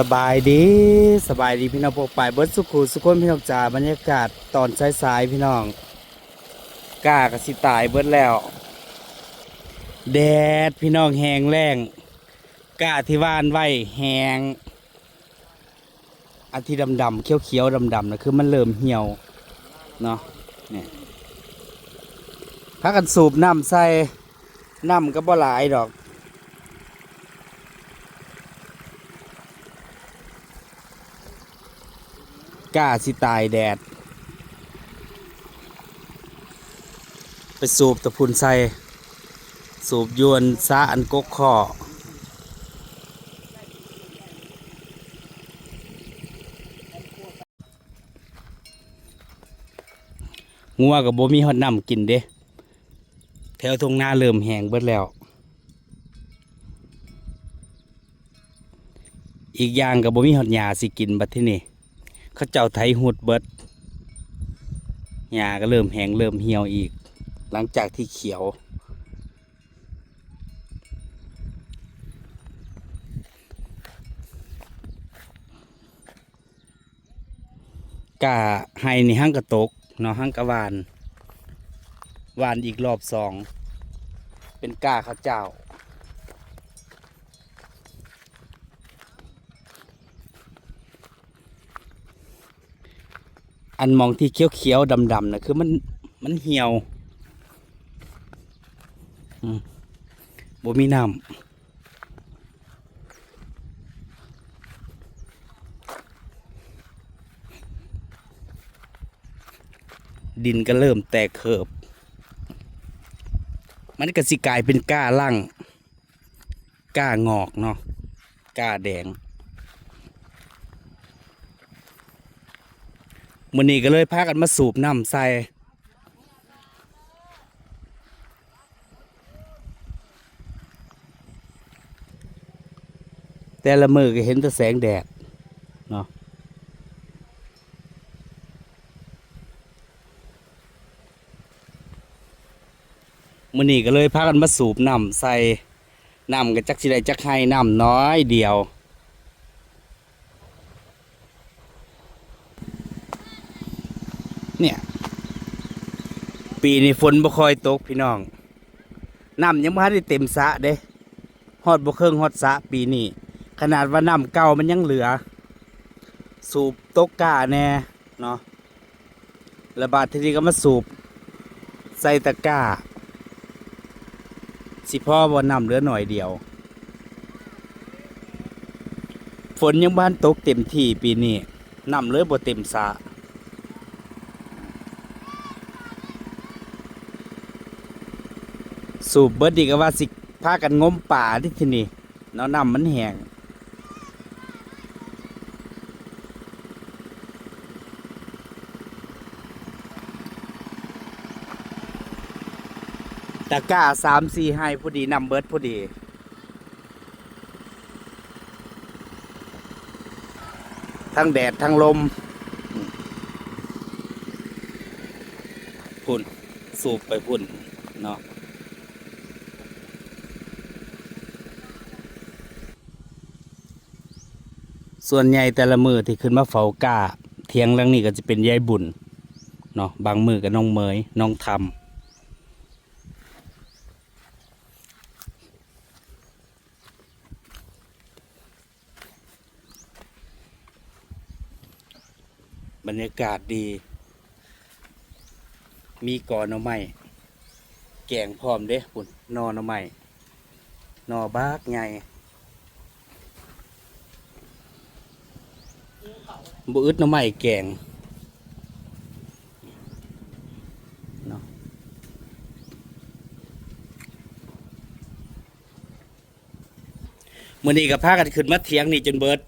สบายดีสบายดีพี่น้องพวกไปายเบิร์ดสุขุสุขคนพี่น้องจ๋าบรรยากาศตอนสายๆพี่น้องกล้ากสิตายเบิร์ดแล้ว แดดพี่น้องแหงแรงกล้าที่ว่านไว้แหงอันที่ดำๆเขียวๆดำๆนะคือมันเริ่มเหี่ยวเนาะเนี่ยพักกันสูบน้ำใส่น้ำก็บ่หลายดอก กล้าสิตายแดด ไปสูบตะพุนใส่สูบยวนซาอันกกข้องัวกับบ่มีฮอดน้ำกินเด้ แถวทงนาเริ่มแห้งเบิดแล้ว อีกอย่างกับบ่มีฮอดหญ้าสิกินบัดที่นี่ เขาเจ้าไถหุดเบิดหญ้าก็เริ่มแห้งเริ่มเหี่ยวอีก หลังจากที่เขียวกะให้นี่ห้างกระตกเนาะห้างกระวาน วานอีกรอบสอง เป็นกาข้าวเจ้า อันมองที่เขียวๆดำๆนะคือมันมันเหี่ยวบ่มีน้ำดินก็เริ่มแตกเขิบ มันก็สิกลายเป็นก้าล่างก้างอกเนาะก้าแดง มื้อนี้ก็เลยพากันมาสูบน้ำใส่แต่ละมือก็เห็นแต่แสงแดดเนาะมื้อนี้ก็เลยพากันมาสูบน้ำใส่น้ำก็จักสิได้จักให้น้ำน้อยเดียว เนี่ย ปีนี้ฝนบ่ค่อยตกพี่น้องน้ำยังบ่ทันได้เต็มสะเด้ฮอดบ่เครื่องฮอดสะปีนี้ขนาดว่าน้ำเก่ามันยังเหลือ สูบตกกาแน่เนาะแล้วบาดทีนี้ก็มาสูบใส่ตะกร้า สิพ่อบ่น้ำเหลือหน่อยเดียว ฝนยังบ้านตกเต็มที่ปีนี้น้ำเลือบ่เต็มสะ สูบเบิดดีก็ว่าสิพากันงมป่าที่ที่นี่เนาะน้ำมันแห้งตะกร้าสามสี่ให้พอดีนำเบิดพอดีทั้งแดด ทั้งลมพุ่น สูบไปพุ่น เนาะ ส่วนใหญ่แต่ละมือที่ขึ้นมาเฝ้ากาเทียงหลังนี้ก็จะเป็นยายบุญเนาะบางมือก็น้องเมยน้องทำบรรยากาศดี มีกอนหน่อไม้แกงพร้อมเด้ปุ่นนอหน่อไม้นอบากใหญ่ บอึดหน้ำใหม่แกงเนาะมื่อนี้กับพากันขึ้นมาเถียงนี่จนเบิด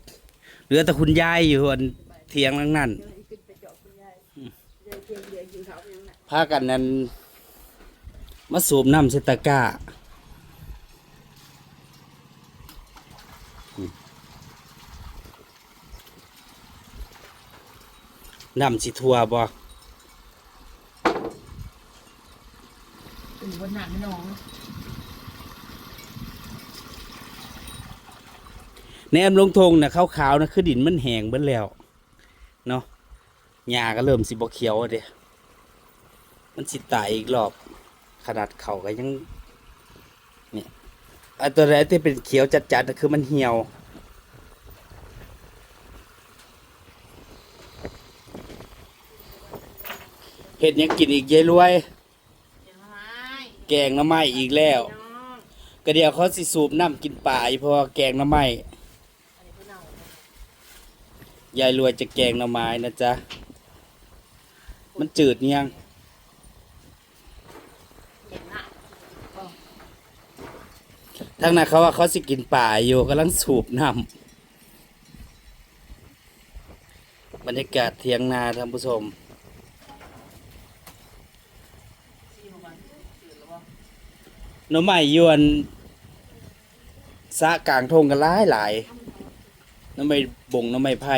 เหลือแต่คุณยายอยู่อันเถียงนั่งนั่นพากันนั้นมาสูบน้ำเซตะกร้า น้ำสิทัวบ่เป็นบนหนังน้องแนมลงทงนะขาวๆนะคือดินมันแห้งเบิดแล้วเนาะหญ้าก็เริ่มสิบ่เขียวอะเด้มันสิตายอีกรอบ ขนาดเขาก็ยังเนี่ยอันตัวแรกที่เป็นเขียวจัดๆน่ะคือมันเหี่ยว เห็ดหยังกินอีกยายรวยยังไงแกงหน้ำไม้อีกแล้ว น้องก็เดี๋ยวเขาสิสูบน้ำกินป่าอีเพราะแกงหน้ำไม้อันนี้คือเน่ายายรวยจะแกงหน้ำไม้นะจ๊ะ มันจืดยังเห็นหน้าทั้งนั้นเขาว่าเขาสิกินป่าอยู่กำลังสูบน้ำบรรยากาศเทียงนาท่านผู้ชม ซีมาบ้านจืดหรือเปล่า หน้ำไม้ยวนสะกลางทงกันหลายหลายหน้ำไม้บ่งหน้ำไม้ไผ่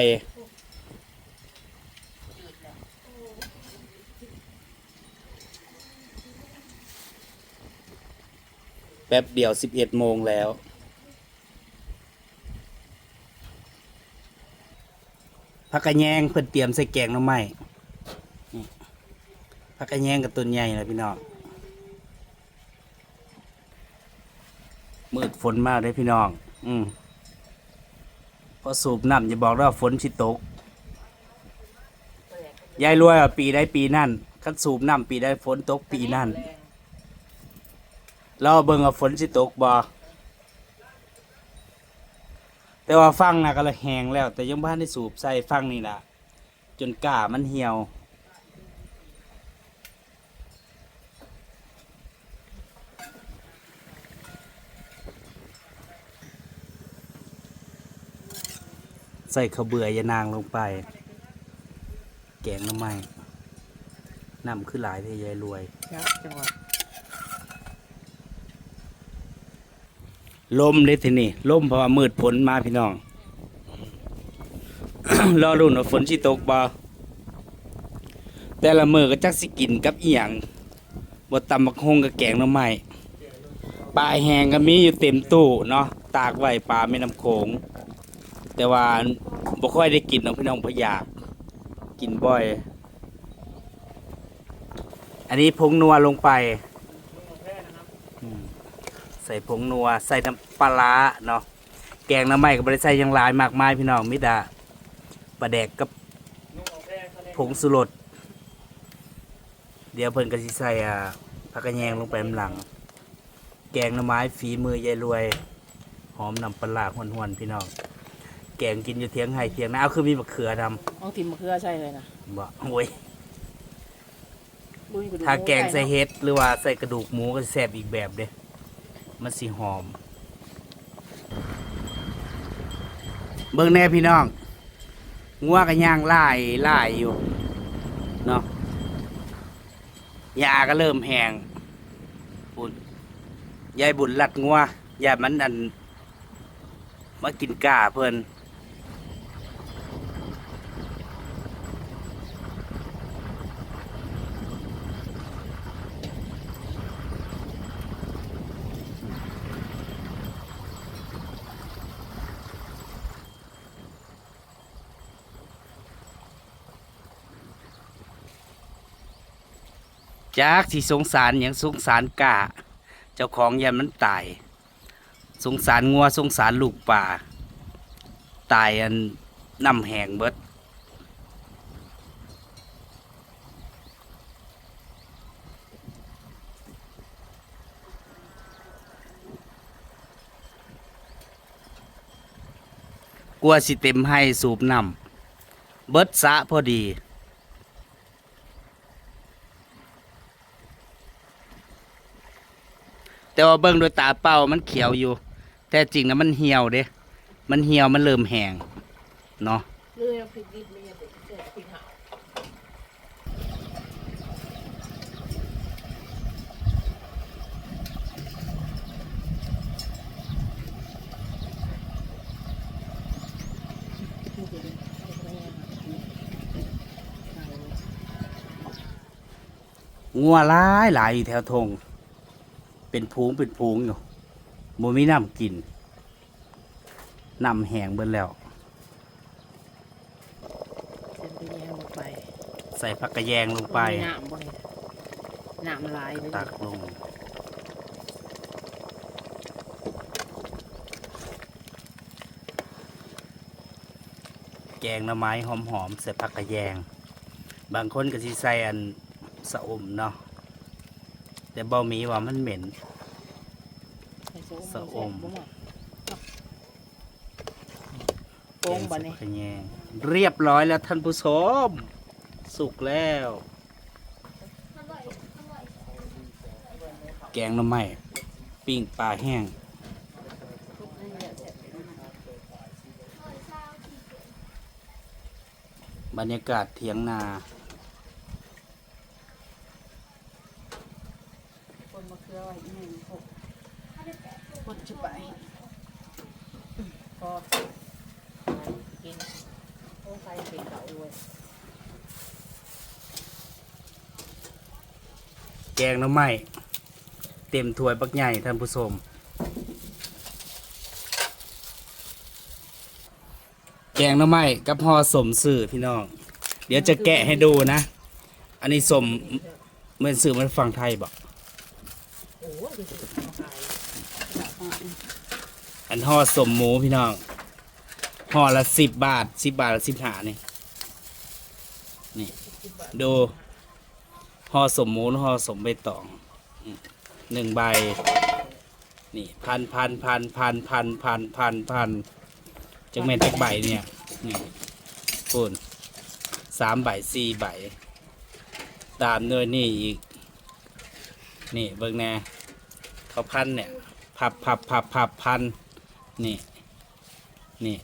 แป๊บเดียวสิบเอ็ดโมงแล้วพักกระแยงเพิ่นเตรียมใส่แกงหน้ำไม้พักกระแยงกับต้นใหญ่นะพี่น้องมืด ฝนมากเลยพี่น้อง อืมพอสูบน้ำอย่าบอกว่าฝนสิตกยายรวยว่าปีได้ปีนั่นคันสูบน้ำปีได้ฝนตกปีนั่นแรงเราเบิ่งว่าฝนสิตกบ่แต่ว่าฟังนะก็ลยแหงแล้ว แต่ยังบ่ทันได้สูบใส่ฟังนี่น่ะ จนก้ามันเหี่ยว ใส่ข้าวเบื่อยานางลงไป แกงหน้ำไม้น้ำคือหลายเทยายรวย ครับจังหวะลมเลยทีนี่ลมเพราะว่ามืดฝนมาพี่น้อง รอรุ่นว่าฝนสิตกบ่แต่ละมือก็จักสิกินกับอีหยังบ่ตำบักฮงกับแกงหน่อไม้ปลาแห้งก็มีอยู่เต็มตู้เนาะตากไว้ปลาแม่น้ำโขง แต่ว่าบ่ค่อยได้กินเนาะพี่น้องเพราะอยากกินบ่อย อันนี้ผงนัวลงไป ใส่ผงนัว ใส่น้ำปลาเนาะแกงน้ำไม้กับบริใส่ยังหลายมากมายพี่น้องมิดาปลาแดกกับผงสุรสเดี๋ยวเพิ่นก็สิใส่อ่าผักกระแยงลงไปน้ำหลัง แกงหน้ำไม้ฝีมือยายรวย หอมน้ำปลาร้าหวนๆพี่น้อง แกงกินอยู่เทียงไห้เทียงนาเอาคือมีมะเขือดเอาทิมมะเขือใช่เลยนะำบ่โอ้ยบุ้ยกระดูถ้าแกงใส่เห็ดหรือว่าใส่กระดูกหมูก็สิแซ่บอีกแบบเด้มันสิหอม เบิ่งแน่พี่น้องงัวก็ย่างไล่ไล่อยู่เนาะยาก็เริ่มแห้งบุญยายบุญลัดงัวยายมันอันมากินกาเพิ่น จากที่สงสารอย่างสงสารกาเจ้าของยันมันตาย สงสารงัวสงสารลูกป่า ตายอันน้ำแหงเบิดกลัวสิเต็มให้สูบน้ำเบิดสะพอดี แต่ว่าเบิ่งด้วยตาเปล่ามันเขียวอยู่ แต่จริงนะมันเหี่ยวเด้มันเหี่ยวมันเริ่มแห้งเนาะงัวหลายหลายแถวทง เป็นพูงเป็นพูงอยู่บ่มีน้ำกินนำแหงเบิ่แล้ว เส้นไปแยงลงไปใส่ผักกระแยงลงไป น้ำบ่เนี่ยน้ำลายเลยตักลง แกงหน่อไม้หอมๆใส่ผักกระแยง บางคนก็สิใส่อันสะอมเนาะ แต่บ่มีว่ามันเหม็น สะอม โป่งบ่แกเนี่ยใส่ผักกระแยงเรียบร้อยแล้วท่านผู้ชมสุกแล้ว แกงหน่อไม้ปิ้งปลาแห้ง บรรยากาศเถียงนา คน มาเคลือไว้อีกหนึ่งหกหดจุไปพอกินโอ้ใครเป็นเก่าด้วยแกงน้ำไม้เต็มถ้วยปักใหญ่ท่านผู้ชมแกงน้ำไม้กับห่อสมสื่อพี่น้อง เดี๋ยวจะแกะให้ดูนะ อันนี้สมเหมือนสื่อมันฟังไทยบอก โอ้ยดูสิมาขาย อันห่อสมหมูพี่น้องห่อละสิบบาทสิบบาทละสิบหานี่นี่ ดูห่อสมหมูห่อสมใบตองหนึ่งใบ นี่พันพันพันพันพันพันพันพันจังแม่นจักใบเนี่ยนี่ปูนสามใบสี่ใบ ตามด้วยนี่อีก นี่เบิ่งแน่เขาพันเนี่ย พับพับพับพับพันนี่ นี่ นี่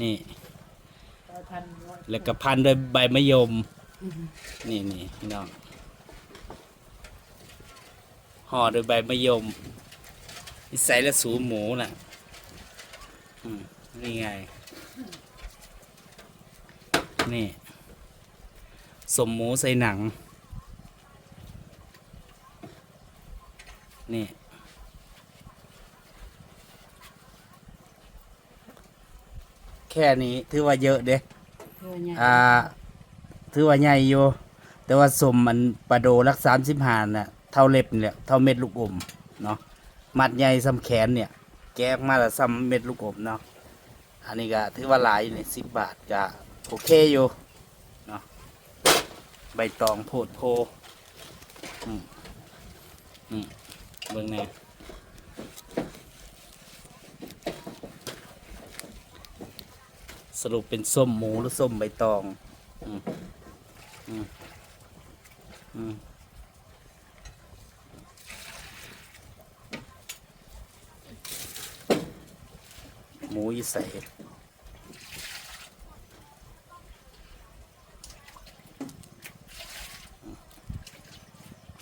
นร้อยแล้วก็พันด้วยใบมะยม นี่นี่พี่น้อง ห่อด้วยใบมะยมนิสัยและสูหมูน่ะอืมนี่ไง นี่ สมหมูใส่หนัง นี่ แค่นี้ถือว่าเยอะเด้อ่าถือว่าใหญ่อยู่ แต่ว่าสมมันปลาโดรักสามสิบหานน่ะเท่าเล็บนี่แหละเท่าเม็ดลูกอมเนาะมัดใหญ่ซ้ำแขนเนี่ย แกะออกมาแล้วซ้ำเม็ดลูกอมเนาะอันนี้ก็ถือว่าหลายนี่สิบบาทก็โอเคอยู่เนาะใบตองโพดโพอืมอืมเบิ่งแน่ สรุปเป็นส้มหมูหรือส้มใบตอง อืมอืมอืมหมูอีใส่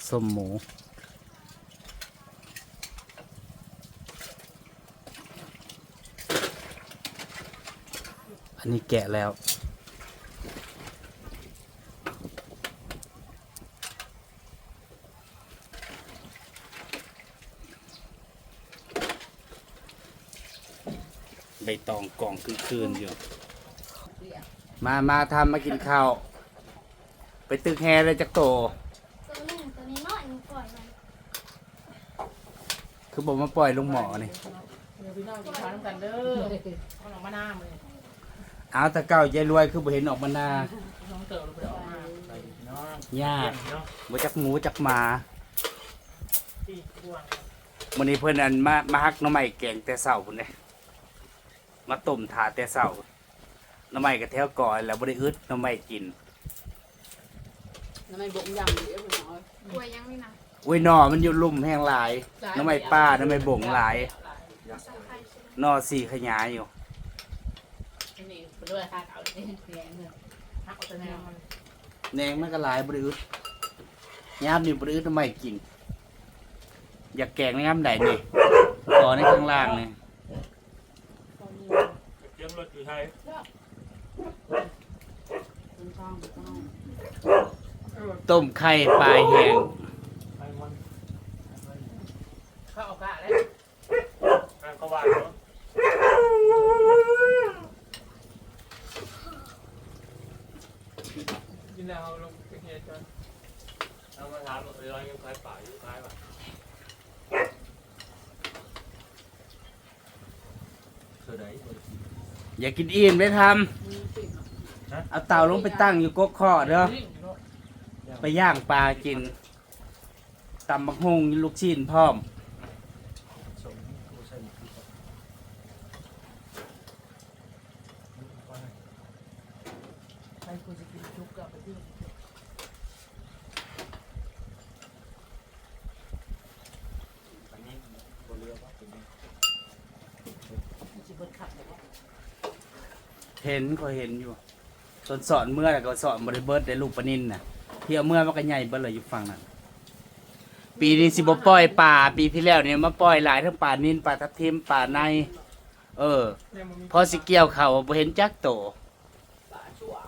ส้มหมู อันนี้แกะแล้ว ใบตองกล่องคืนๆอยู่ มามาทำมากินข้าว ไปตึกแฮเลยจักโต ตัวหนึ่งตัวนี้น้อยหนูปล่อยมันคือบอกมาปล่อยลงหมอนี่เดี๋ยวพี่น้องกินข้าวน้ำกันเด้อเอาหนังมาหน้ามาเลย เอาแตะเก้ายายรวยคือบ่เห็นออกมาหน้าน้องเติร์เราไปออกมาไปพี่น้องยากเนาะบ่จักหมูจักหมาที่กวนมื้อนี้เพิ่นอันมามาฮักหน้ำใหม่แกงแต่เช้าพุ่นเด้มาต้มถาแต่เช้าหน้ำใหม่ก็แถวก่อนแล้วบ่ได้อึดหน้ำใหม่กินน้ำมันบกยำเดี๋ยวพี่น้องป่วยยังไม่นะอุ้ยหน่อมันอยู่ลุ่มแห้งหลายหน้ำใหม่ป้าหน้ำใหม่บ่งหลายใส่ไข่ใช่ไหมหน่อสีขยายอยู่นี่ ไปด้วยค่ะเอาเนี่ยแกงเนี่ยหักเอาแต่แนวมันแหนงมันก็หลายบ่ได้อึดยามนี่บ่ได้อึดหน้ำใหม่กิน อยากแกงในยามใดนี่ก่อในข้างล่างนี่เตรียมรถอยู่ไทยต้นข้างต้นต้มไข่ปลายแห้งไทยมันข้าวเอากะแล้วงานเขาวานเนาะ ลงไปเฮียจนเอามาถามเออร้อยยังคล้ายป่าอยู่คล้ายป่ะเธอไหนอย่ากินอิ่มได้ทมีปิ่นำเอาเต่าลงไปตั้งอยู่กกข้อเด้อนี่เนาะไปย่างปลากินตำบักฮงลูกชิ้นพร้อม สมกูใส่หมวกที่ก่อน ใครกูจะกินจุกกับไปที่ อันนี้บนเรือป่ะเป็นไง จิบเบิดขับเลยว่า เห็นก็เห็นอยู่ตอนสอนเมื่อก็สอนบริเบิร์ดได้ลูกปลานินน่ะเที่ยวเมื่อมันก็ใหญ่เบิดเลยอยู่ฝั่งนั้น ปีนี้สิบปล่อยป่า ปีที่แล้วเนี่ยมาปล่อยหลายทั้งป่านินป่าทับทิมป่าใน เออ พอสิเกี่ยวเขาบ่เห็นจักโต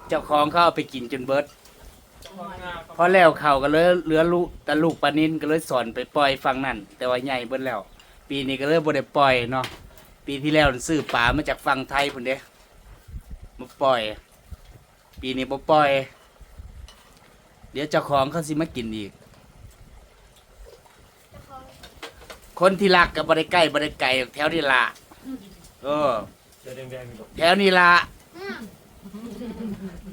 เจ้าของเขาเอาไปกินจนเบิดข้างหน้าพอแล้วเขาก็เลยเหลือลูกต่ลูกปลานินก็เลยสอนไปปล่อยฝั่งนั้น แต่ว่าใหญ่เบิดแล้ว ปีนี้ก็เลยบ่ได้ปล่อยเนาะปีที่แล้วซื้อปลามาจากฝั่งไทยพุ่นเด้ มาปล่อย ปีนี้บ่ปล่อย เดี๋ยวเจ้าของเขาสิมากินอีก คนที่รักกับบริไก่บริไก่แถวนี้ละเออเดี๋ยวแดงๆมีดอกแถวนี้ละ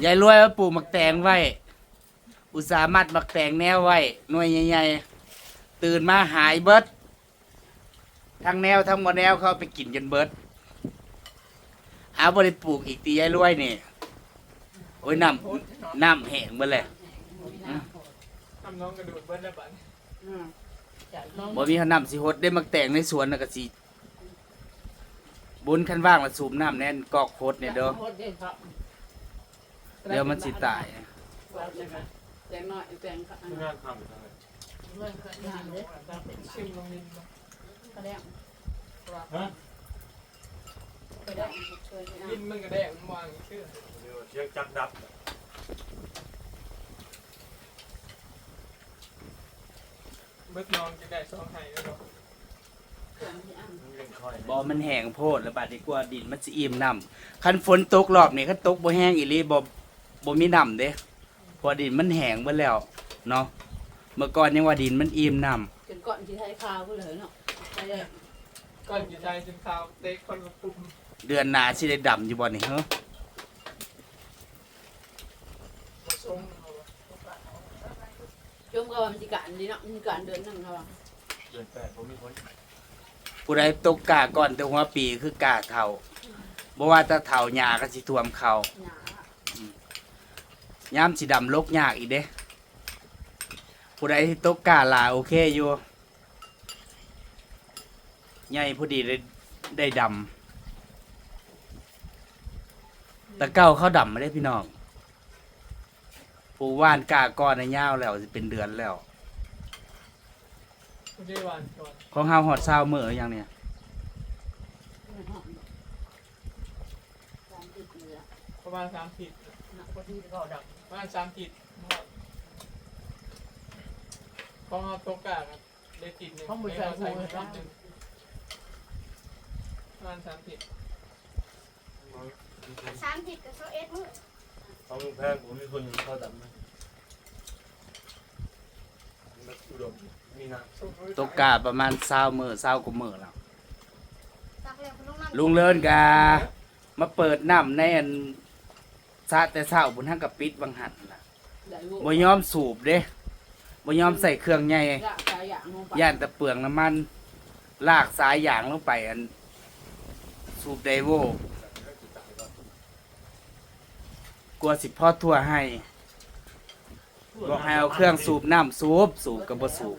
ยายรวยว่าปลูกมักแตงไว้ อุตสาหมัดมักแตงแนวไว้หน่วยใหญ่ๆตื่นมาหายเบิดทั้งแนวทั้งบ่แนวเขาเอาไปกินจนเบิด หาบริปลูกอีกตียายรวยนี่โอ้ยน้ำน้ำแห้งเบิดเลยทำน้องกระโดดเบิ้ลแล้วบัดอืมจากน้องบ่มีขน้ำสิหดได้มักแตงในสวนน่ะก็สิบุญคันว่างละสูบน้ำแน่นกอกโคตรเนี่ยเด้อโคตรเด้อครับเดี๋ยวมันสิตายว่าจะไงแต่น้อยแต่งข้างข้างหน้าทำทางไหนเรื่องข้างหน้าเด้อตามเป็นชิมลงนิดนึงกระ แดงฮะกระแดงเคยกินมันกระแดงมันวางชื่อเดี๋ยวเชือกจักดับเบิดนอนจะได้สองไห้แล้วเนาะมันยังค่อยบ่มันแห้งโพดแล้วบาดนี้กว่าดินมันสิอิ่มน้ำคันฝนตกรอบนี้คันตกบ่แห้งอีหลีบ่บ่มีน้ำเด้เพราะดินมันแห้งเบิดแล้วเนาะเมื่อก่อนยังว่าดินมันอิ่มน้ำจนก่อนที่ไทยคาวก็เลยเนาะไปเลยก่อนจะได้จนข้าวเต็กคนละปุ่ม เดือนหน้าสิได้ดำอยู่บ่นี่เฮ้อมาส่งเอาวะจมก็ว่ามันสิการดีเนาะมันสิการเดือนหนึงเขาว่าเดือนแปดผมมีคนผู้ใดตกกาก่อนแต่หัวปีคือกาเฒ่าบ่ว่าแต่เฒ่าหญ้าก็สิท่วมเขาหยายามสิดำลกยากอีกเด้ ผู้ใดที่ตกกาหลาโอเคอยู่ใหญ่ผู้ดีได้ได้ดำ แต่เก้าเขาดำไม่ได้พี่น้องผู้ว่านกาก้อนในยาวแล้วสิเป็นเดือนแล้วไม่ได้หวานก่อนของเฮาหอดเศร้าเมื่ออย่างเนี้ยไม่หอมดอกตามติดเหลือประมาณสามขีดหนักกว่าที่เขาดับประมาณสามขีดพอเอาตกกาครับได้ขีดหนึ่งได้เอาใส่ไปรอบหนึ่งประมาณสามขีด สามสิบกับโซเอ็ดมือเขาลุงแพงผมมีคนเข้าดำนะมันอุดมมีน้ำตกกาประมาณเศร้ามือเศร้ากว่ามือแล้ว ตักเรียกคุณลุงน้ำลุงเลินกามาเปิดน้ำในอันซาแต่เศร้าบุญทั้งกับปิดบางหันล่ะได้ลูกบ่ยอมสูบเด้บ่ยอมใส่เครื่องใหญ่ยากตายอย่างลงไปย่านแต่เปลืองน้ำมัน ลากสายยางลงไปอัน สูบไดโว กลัวสิพ่อทั่วให้ บอกให้เอาเครื่องสูบน้ำสูบสูบกับบ่สูบ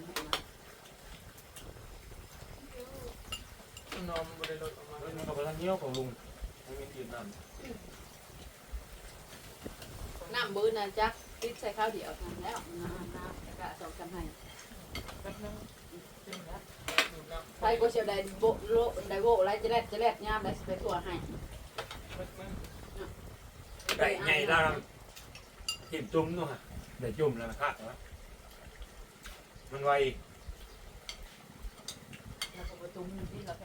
นอนบริโภคออกมาเฮ้ยมันกับพลังเงี้ยวของลุงมันมีกินน้ำน้ำบื้อนะจ๊ะติดใส่ข้าวเดียวนั่นแล้วน้ำน้ำแล้วก็สองกันให้แป๊บนึงกินนะดูน้ำใครก็เชียวได้โบโลได้โบไรจะแลดจะแลดยามได้สิไปทั่วให้แป๊บนึง ได้ไงล่ะทิ่มจุ่มนู่นฮะได้จุ่มแล้วนะครับมันไวแล้วก็ประตูที่กาแฟ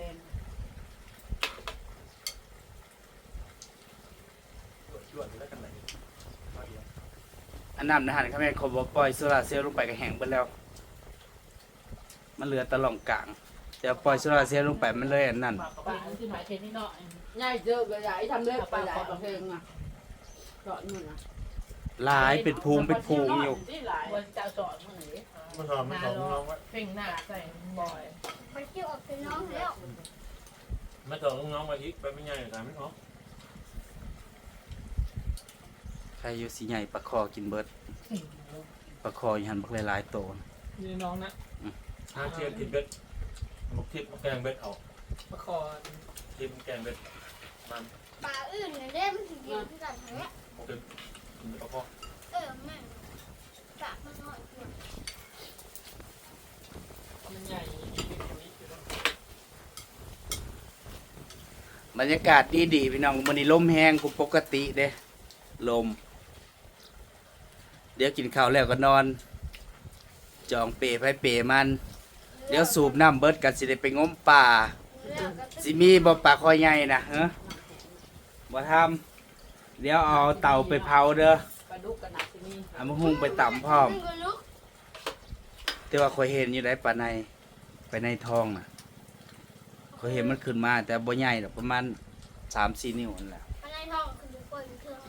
ชวนแล้วกันไหนมาเดียวอันน้ำนะฮะข้าแม่เขาบอกปล่อยโซลาร์เซลล์ลงไปก็แห้งไปแล้ว มันเหลือแตะล่องกลางเดี๋ยวปล่อยโซลาร์เซลล์ลงไปมันเลยอันนั้นป่าที่หมายเทนนี่เนาะง่ายเจอก็ใหญ่ทำเล็บไปใหญ่เพลงอะเจาะนู่นนะหลายเป็นภูมิเป็นภูมิอยู่ที่หลายวันเจ้าสอนมือนี้มันหอมมันหอมน้องไว้เพ่งหน้าใส่บ่อยไปเที่ยวออกไปน้องแล้วมาถอดน้องไว้ที่ไปไม่ใหญ่แต่ไม่หอมใครอยู่สีใหญ่ปลาคอกินเบิดปลาคออยู่หันบักหลายๆโตนนี่น้องนะถ้าเทียบกินเบ็ดมุกทิพย์แกงเบ็ดเอาประคอทิพย์แกงเบ็ดมันปลาอื่นเนี่ยได้มันถึงเดียวที่กันแท้มุกทิพย์กินเอาพอเออแม่งปลามันน้อยกว่ามันใหญ่บรรยากาศดีดีๆพี่น้องมันนี้ลมแห้งกูปกติเด้ ลม เดี๋ยวกินข้าวแล้วก็นอน จองเปย์ไปเปย์มัน เดี๋ยวสูบน้ำเบิดกันสิได้ไปงมป่าแล้วก็สิมีบ่ปลาคอยใหญ่นะเฮ้บ่ทำ เดี๋ยวเอาเตาไปเผาเด้อปลาดุกกระนาดที่นี่เอามาหุงไปตำพร้อมมันก็ลุกแต่ว่าคอยเห็นอยู่ได้ปลาในไปในท้องน่ะคอยเห็นมันขึ้นมา แต่บ่ใหญ่หรอกประมาณสามสี่นิ้วนั่นแหละปลาในท้องคือดูเปิดเครื่อง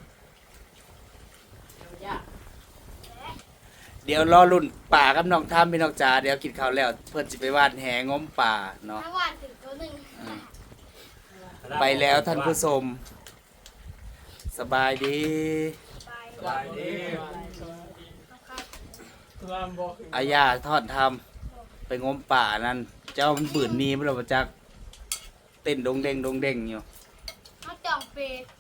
ยากเดี๋ยวรอรุ่นป่ากับน้องทามพี่น้องจ๋าเดี๋ยวกินข้าวแล้ว เพื่อนสิไปวาดแหงมป่าเนาะถ้าหวานถึงตัวหนึ่งอืมไปแล้วท่านผู้ชม สบายดีไปสบายดีครับรามบอกอาญาทอดทำไปงมป่านั่น เจ้ามันบืนหนีไม่รู้จักเต้นดงเด้งดงเด้งอยู่ เขาจองเปรย์